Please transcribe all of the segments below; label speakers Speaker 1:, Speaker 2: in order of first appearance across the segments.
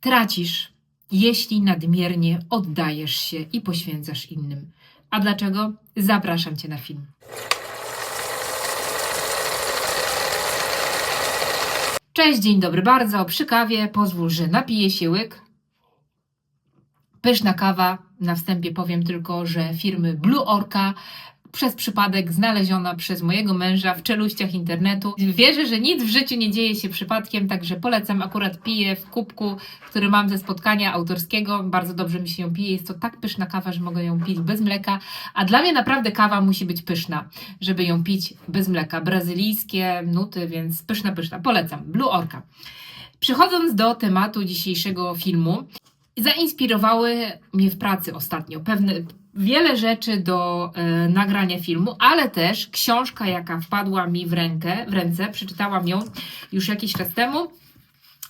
Speaker 1: tracisz, jeśli nadmiernie oddajesz się i poświęcasz innym. A dlaczego? Zapraszam Cię na film. Cześć, dzień dobry bardzo. Przy kawie pozwól, że napiję się łyk. Pyszna kawa. Na wstępie powiem tylko, że firmy Blue Orca przez przypadek znaleziona przez mojego męża w czeluściach internetu. Wierzę, że nic w życiu nie dzieje się przypadkiem, także polecam. Akurat piję w kubku, który mam ze spotkania autorskiego. Bardzo dobrze mi się ją pije. Jest to tak pyszna kawa, że mogę ją pić bez mleka. A dla mnie naprawdę kawa musi być pyszna, żeby ją pić bez mleka. Brazylijskie nuty, więc pyszna, pyszna. Polecam. Blue Orca. Przechodząc do tematu dzisiejszego filmu, zainspirowały mnie w pracy ostatnio pewne wiele rzeczy do e, nagrania filmu, ale też książka, jaka wpadła mi w rękę, w ręce, przeczytałam ją już jakiś czas temu.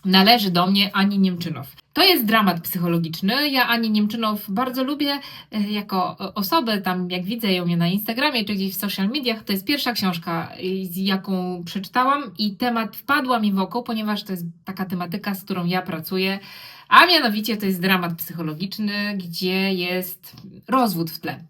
Speaker 1: Należy do mnie Ani Niemczynow. To jest dramat psychologiczny. Ja Ani Niemczynow bardzo lubię e, jako osobę, tam jak widzę ją na Instagramie czy gdzieś w social mediach. To jest pierwsza książka, jaką przeczytałam i temat wpadła mi w oko, ponieważ to jest taka tematyka, z którą ja pracuję. A mianowicie to jest dramat psychologiczny, gdzie jest rozwód w tle.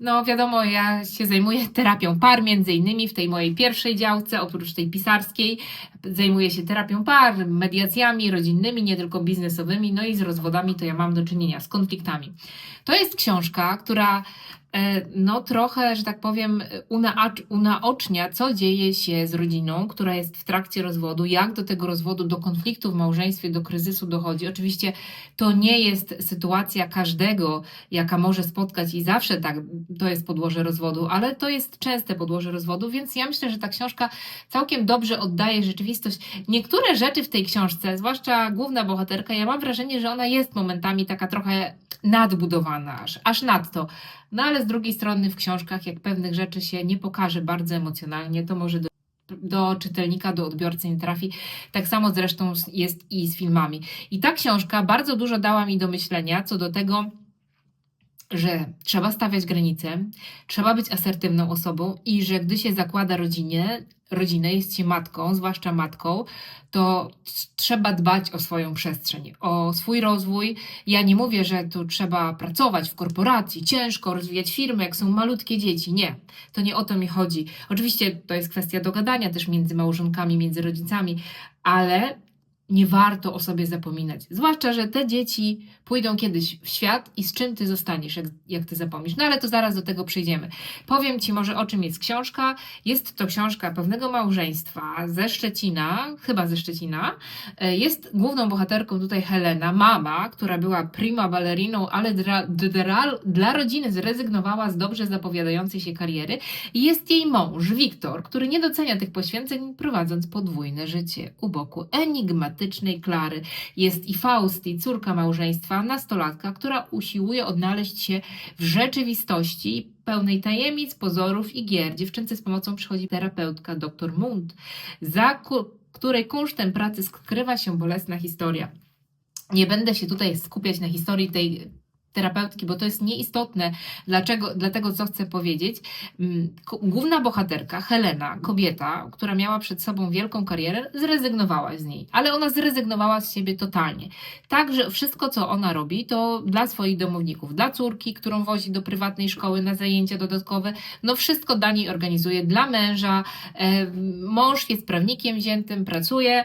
Speaker 1: No wiadomo, ja się zajmuję terapią par, między innymi w tej mojej pierwszej działce, oprócz tej pisarskiej, zajmuję się terapią par, mediacjami rodzinnymi, nie tylko biznesowymi, no i z rozwodami to ja mam do czynienia, z konfliktami. To jest książka, która no trochę, że tak powiem, unaocznia, co dzieje się z rodziną, która jest w trakcie rozwodu, jak do tego rozwodu, do konfliktu w małżeństwie, do kryzysu dochodzi. Oczywiście to nie jest sytuacja każdego, jaka może spotkać i zawsze tak, to jest podłoże rozwodu, ale to jest częste podłoże rozwodu, więc ja myślę, że ta książka całkiem dobrze oddaje rzeczywistość. Niektóre rzeczy w tej książce, zwłaszcza główna bohaterka, ja mam wrażenie, że ona jest momentami taka trochę nadbudowana, aż, aż nadto. No ale z drugiej strony w książkach, jak pewnych rzeczy się nie pokaże bardzo emocjonalnie, to może do, do czytelnika, do odbiorcy nie trafi. Tak samo zresztą jest i z filmami. I ta książka bardzo dużo dała mi do myślenia co do tego, że trzeba stawiać granice, trzeba być asertywną osobą i że gdy się zakłada rodzinie, rodzinę, jest się matką, zwłaszcza matką, to trzeba dbać o swoją przestrzeń, o swój rozwój. Ja nie mówię, że tu trzeba pracować w korporacji, ciężko rozwijać firmy, jak są malutkie dzieci. Nie, to nie o to mi chodzi. Oczywiście to jest kwestia dogadania też między małżonkami, między rodzicami, ale nie warto o sobie zapominać. Zwłaszcza, że te dzieci pójdą kiedyś w świat i z czym ty zostaniesz, jak, jak ty zapomnisz. No ale to zaraz do tego przejdziemy. Powiem ci może o czym jest książka. Jest to książka pewnego małżeństwa ze Szczecina, chyba ze Szczecina. E, Jest główną bohaterką tutaj Helena, mama, która była prima balleriną, ale dla, dla, dla rodziny zrezygnowała z dobrze zapowiadającej się kariery. Jest jej mąż, Wiktor, który nie docenia tych poświęceń, prowadząc podwójne życie u boku enigmatycznej Klary. Jest i Faust, i córka małżeństwa, nastolatka, która usiłuje odnaleźć się w rzeczywistości pełnej tajemnic, pozorów i gier. Dziewczynce z pomocą przychodzi terapeutka dr Mund, za której kunsztem pracy skrywa się bolesna historia. Nie będę się tutaj skupiać na historii tej terapeutki, bo to jest nieistotne dlaczego, dla tego, co chcę powiedzieć. Mm, Główna bohaterka, Helena, kobieta, która miała przed sobą wielką karierę, zrezygnowała z niej, ale ona zrezygnowała z siebie totalnie. Także wszystko, co ona robi, to dla swoich domowników, dla córki, którą wozi do prywatnej szkoły na zajęcia dodatkowe, no wszystko dla niej organizuje, dla męża. E, mąż jest prawnikiem wziętym, pracuje,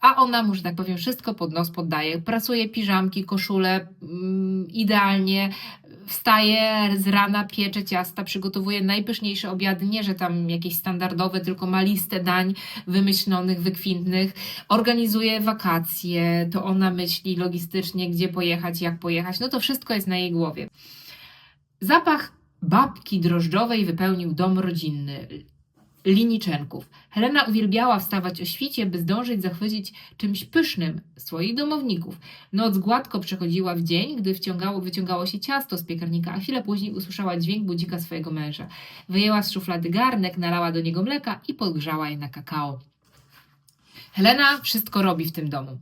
Speaker 1: a ona mu, że tak powiem, wszystko pod nos poddaje. Pracuje piżamki, koszule, mm, idealnie, wstaje z rana, piecze ciasta, przygotowuje najpyszniejsze obiady, nie że tam jakieś standardowe, tylko ma listę dań wymyślonych, wykwintnych. Organizuje wakacje, to ona myśli logistycznie, gdzie pojechać, jak pojechać, no to wszystko jest na jej głowie. Zapach babki drożdżowej wypełnił dom rodzinny. Liniczenków. Helena uwielbiała wstawać o świcie, by zdążyć zachwycić czymś pysznym swoich domowników. Noc gładko przechodziła w dzień, gdy wciągało, wyciągało się ciasto z piekarnika, a chwilę później usłyszała dźwięk budzika swojego męża. Wyjęła z szuflady garnek, nalała do niego mleka i podgrzała je na kakao. Helena wszystko robi w tym domu.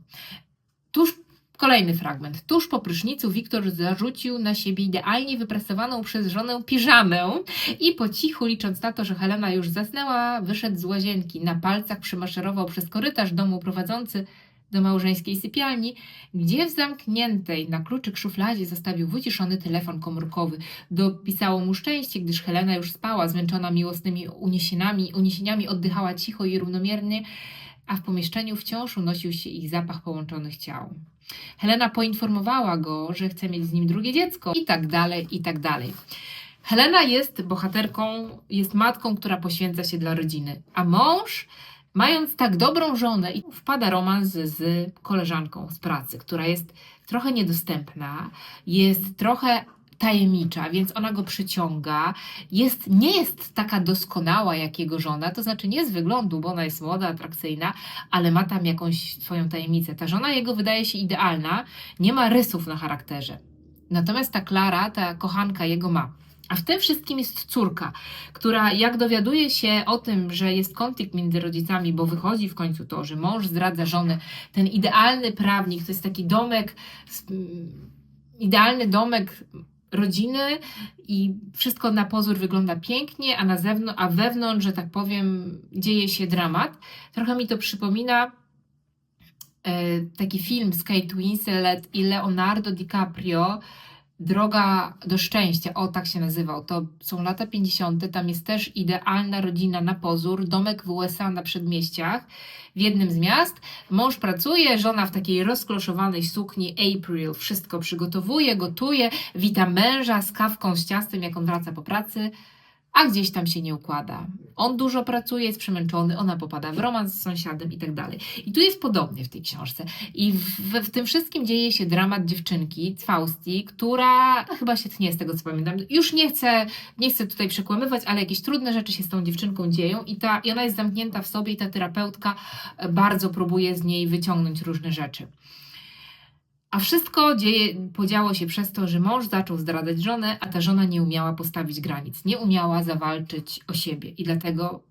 Speaker 1: Tuż Kolejny fragment. Tuż po prysznicu Wiktor zarzucił na siebie idealnie wyprasowaną przez żonę piżamę i po cichu, licząc na to, że Helena już zasnęła, wyszedł z łazienki. Na palcach przymaszerował przez korytarz domu prowadzący do małżeńskiej sypialni, gdzie w zamkniętej na kluczyk szufladzie zostawił wyciszony telefon komórkowy. Dopisało mu szczęście, gdyż Helena już spała, zmęczona miłosnymi uniesieniami, uniesieniami oddychała cicho i równomiernie, a w pomieszczeniu wciąż unosił się ich zapach połączonych ciał. Helena poinformowała go, że chce mieć z nim drugie dziecko i tak dalej, i tak dalej. Helena jest bohaterką, jest matką, która poświęca się dla rodziny, a mąż, mając tak dobrą żonę, wpada romans z koleżanką z pracy, która jest trochę niedostępna, jest trochę tajemnicza, więc ona go przyciąga. Jest, nie jest taka doskonała jak jego żona, to znaczy nie z wyglądu, bo ona jest młoda, atrakcyjna, ale ma tam jakąś swoją tajemnicę. Ta żona jego wydaje się idealna, nie ma rysów na charakterze. Natomiast ta Klara, ta kochanka jego ma. A w tym wszystkim jest córka, która jak dowiaduje się o tym, że jest konflikt między rodzicami, bo wychodzi w końcu to, że mąż zdradza żonę, ten idealny prawnik, to jest taki domek, idealny domek rodziny i wszystko na pozór wygląda pięknie, a na zewnątrz, a wewnątrz, że tak powiem, dzieje się dramat. Trochę mi to przypomina e, taki film z Kate Winslet i Leonardo DiCaprio, Droga do szczęścia, o tak się nazywał. To są lata 50. Tam jest też idealna rodzina na pozór, domek w USA na przedmieściach w jednym z miast. Mąż pracuje, żona w takiej rozkloszowanej sukni April wszystko przygotowuje, gotuje, wita męża z kawką, z ciastem, jak on wraca po pracy, a gdzieś tam się nie układa. On dużo pracuje, jest przemęczony, ona popada w romans z sąsiadem i tak dalej. I tu jest podobnie w tej książce. I w, w tym wszystkim dzieje się dramat dziewczynki, Fausti, która no, chyba się tnie z tego, co pamiętam. Już nie chcę, nie chcę tutaj przekłamywać, ale jakieś trudne rzeczy się z tą dziewczynką dzieją i, ta, i ona jest zamknięta w sobie i ta terapeutka bardzo próbuje z niej wyciągnąć różne rzeczy. A wszystko dzieje, podziało się przez to, że mąż zaczął zdradzać żonę, a ta żona nie umiała postawić granic, nie umiała zawalczyć o siebie. I dlatego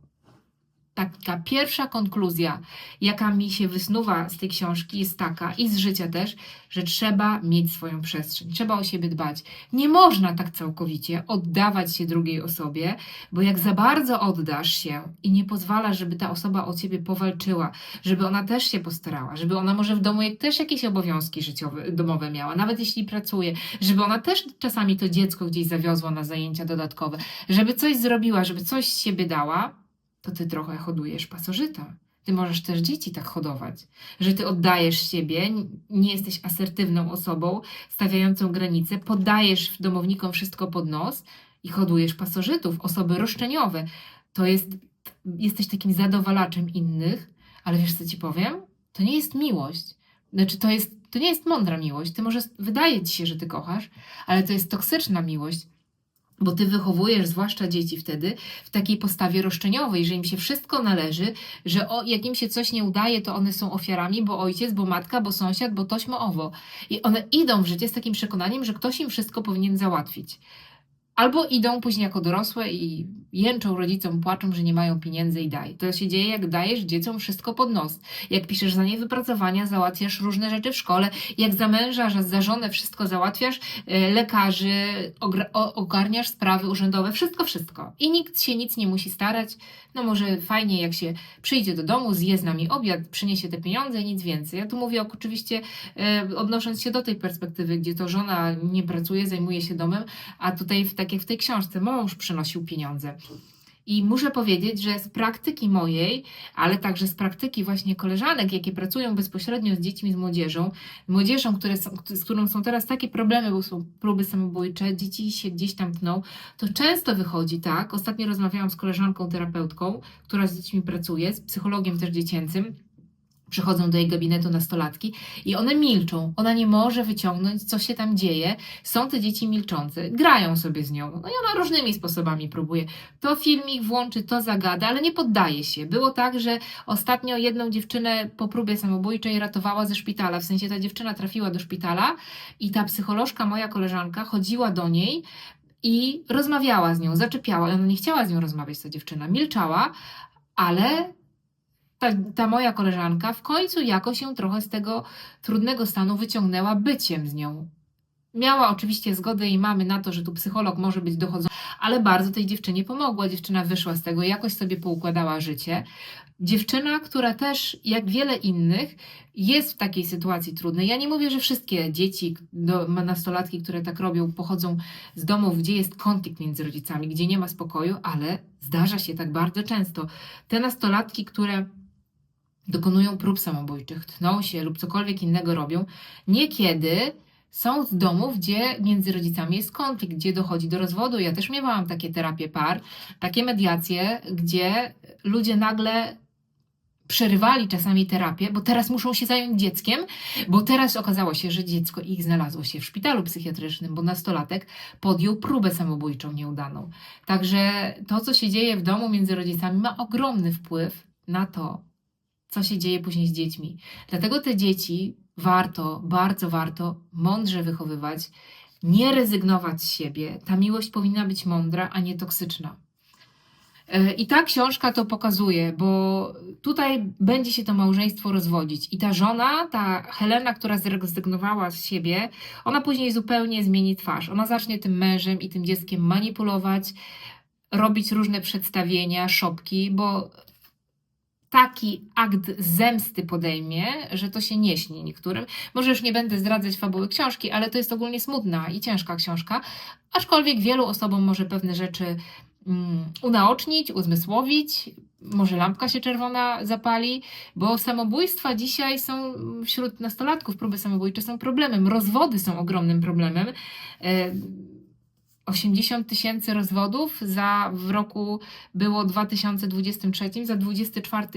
Speaker 1: taka pierwsza konkluzja, jaka mi się wysnuwa z tej książki, jest taka, i z życia też, że trzeba mieć swoją przestrzeń, trzeba o siebie dbać. Nie można tak całkowicie oddawać się drugiej osobie, bo jak za bardzo oddasz się i nie pozwalasz, żeby ta osoba o ciebie powalczyła, żeby ona też się postarała, żeby ona może w domu też jakieś obowiązki życiowe, domowe miała, nawet jeśli pracuje, żeby ona też czasami to dziecko gdzieś zawiozła na zajęcia dodatkowe, żeby coś zrobiła, żeby coś z siebie dała, to ty trochę hodujesz pasożyta. Ty możesz też dzieci tak hodować, że ty oddajesz siebie, nie jesteś asertywną osobą, stawiającą granice, poddajesz domownikom wszystko pod nos i hodujesz pasożytów, osoby roszczeniowe. To jest, jesteś takim zadowalaczem innych, ale wiesz co ci powiem? To nie jest miłość. Znaczy, to, jest, to nie jest mądra miłość. Ty może wydaje ci się, że ty kochasz, ale to jest toksyczna miłość, bo ty wychowujesz, zwłaszcza dzieci wtedy, w takiej postawie roszczeniowej, że im się wszystko należy, że o, jak im się coś nie udaje, to one są ofiarami, bo ojciec, bo matka, bo sąsiad, bo tośmy owo. I one idą w życie z takim przekonaniem, że ktoś im wszystko powinien załatwić. Albo idą później jako dorosłe i jęczą rodzicom, płaczą, że nie mają pieniędzy i daj. To się dzieje, jak dajesz dzieciom wszystko pod nos. Jak piszesz za nie wypracowania, załatwiasz różne rzeczy w szkole. Jak za męża, za żonę wszystko załatwiasz, e, lekarzy, ogarniasz sprawy urzędowe, wszystko, wszystko. I nikt się nic nie musi starać. No może fajnie, jak się przyjdzie do domu, zje z nami obiad, przyniesie te pieniądze nic więcej. Ja tu mówię oczywiście e, odnosząc się do tej perspektywy, gdzie to żona nie pracuje, zajmuje się domem, a tutaj, w, tak jak w tej książce, mąż przynosił pieniądze. I muszę powiedzieć, że z praktyki mojej, ale także z praktyki właśnie koleżanek, jakie pracują bezpośrednio z dziećmi, z młodzieżą, młodzieżą, które są, z którą są teraz takie problemy, bo są próby samobójcze, dzieci się gdzieś tam tną, to często wychodzi tak. Ostatnio rozmawiałam z koleżanką terapeutką, która z dziećmi pracuje, z psychologiem też dziecięcym. Przychodzą do jej gabinetu nastolatki i one milczą. Ona nie może wyciągnąć, co się tam dzieje. Są te dzieci milczące, grają sobie z nią. No i ona różnymi sposobami próbuje. To filmik włączy, to zagada, ale nie poddaje się. Było tak, że ostatnio jedną dziewczynę po próbie samobójczej ratowała ze szpitala. W sensie ta dziewczyna trafiła do szpitala i ta psycholożka, moja koleżanka, chodziła do niej i rozmawiała z nią, zaczepiała. Ona nie chciała z nią rozmawiać, ta dziewczyna. Milczała, ale ta, ta moja koleżanka w końcu jakoś się trochę z tego trudnego stanu wyciągnęła byciem z nią. Miała oczywiście zgodę jej mamy na to, że tu psycholog może być dochodzony, ale bardzo tej dziewczynie pomogła. Dziewczyna wyszła z tego, jakoś sobie poukładała życie. Dziewczyna, która też, jak wiele innych, jest w takiej sytuacji trudnej. Ja nie mówię, że wszystkie dzieci, do, nastolatki, które tak robią, pochodzą z domów, gdzie jest konflikt między rodzicami, gdzie nie ma spokoju, ale zdarza się tak bardzo często. Te nastolatki, które dokonują prób samobójczych, tną się lub cokolwiek innego robią, niekiedy są z domów, gdzie między rodzicami jest konflikt, gdzie dochodzi do rozwodu. Ja też miewałam takie terapie par, takie mediacje, gdzie ludzie nagle przerywali czasami terapię, bo teraz muszą się zająć dzieckiem, bo teraz okazało się, że dziecko ich znalazło się w szpitalu psychiatrycznym, bo nastolatek podjął próbę samobójczą nieudaną. Także to, co się dzieje w domu między rodzicami, ma ogromny wpływ na to, co się dzieje później z dziećmi. Dlatego te dzieci warto, bardzo warto mądrze wychowywać, nie rezygnować z siebie. Ta miłość powinna być mądra, a nie toksyczna. E, I ta książka to pokazuje, bo tutaj będzie się to małżeństwo rozwodzić. I ta żona, ta Helena, która zrezygnowała z siebie, ona później zupełnie zmieni twarz. Ona zacznie tym mężem i tym dzieckiem manipulować, robić różne przedstawienia, szopki, bo taki akt zemsty podejmie, że to się nie śni niektórym. Może już nie będę zdradzać fabuły książki, ale to jest ogólnie smutna i ciężka książka, aczkolwiek wielu osobom może pewne rzeczy mm, unaocznić, uzmysłowić. Może lampka się czerwona zapali, bo samobójstwa dzisiaj są wśród nastolatków, próby samobójcze są problemem. Rozwody są ogromnym problemem. E, 80 tysięcy rozwodów, za w roku było 2023, za 24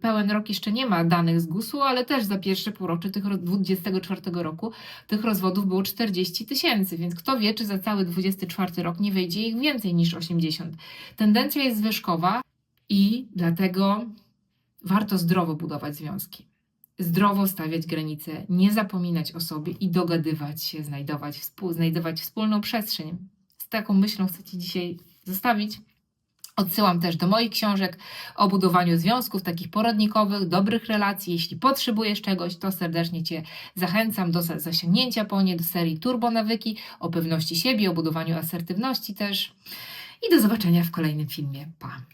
Speaker 1: pełen rok jeszcze nie ma danych z GUS-u, ale też za pierwsze półrocze tych 24 roku tych rozwodów było 40 tysięcy, więc kto wie, czy za cały 24 rok nie wyjdzie ich więcej niż 80. Tendencja jest zwyżkowa i dlatego warto zdrowo budować związki. Zdrowo stawiać granice, nie zapominać o sobie i dogadywać się, znajdować, współ, znajdować wspólną przestrzeń taką myślą chcę Ci dzisiaj zostawić. Odsyłam też do moich książek o budowaniu związków, takich poradnikowych, dobrych relacji. Jeśli potrzebujesz czegoś, to serdecznie Cię zachęcam do zasięgnięcia po nie do serii Turbo Nawyki, o pewności siebie, o budowaniu asertywności też. I do zobaczenia w kolejnym filmie. Pa!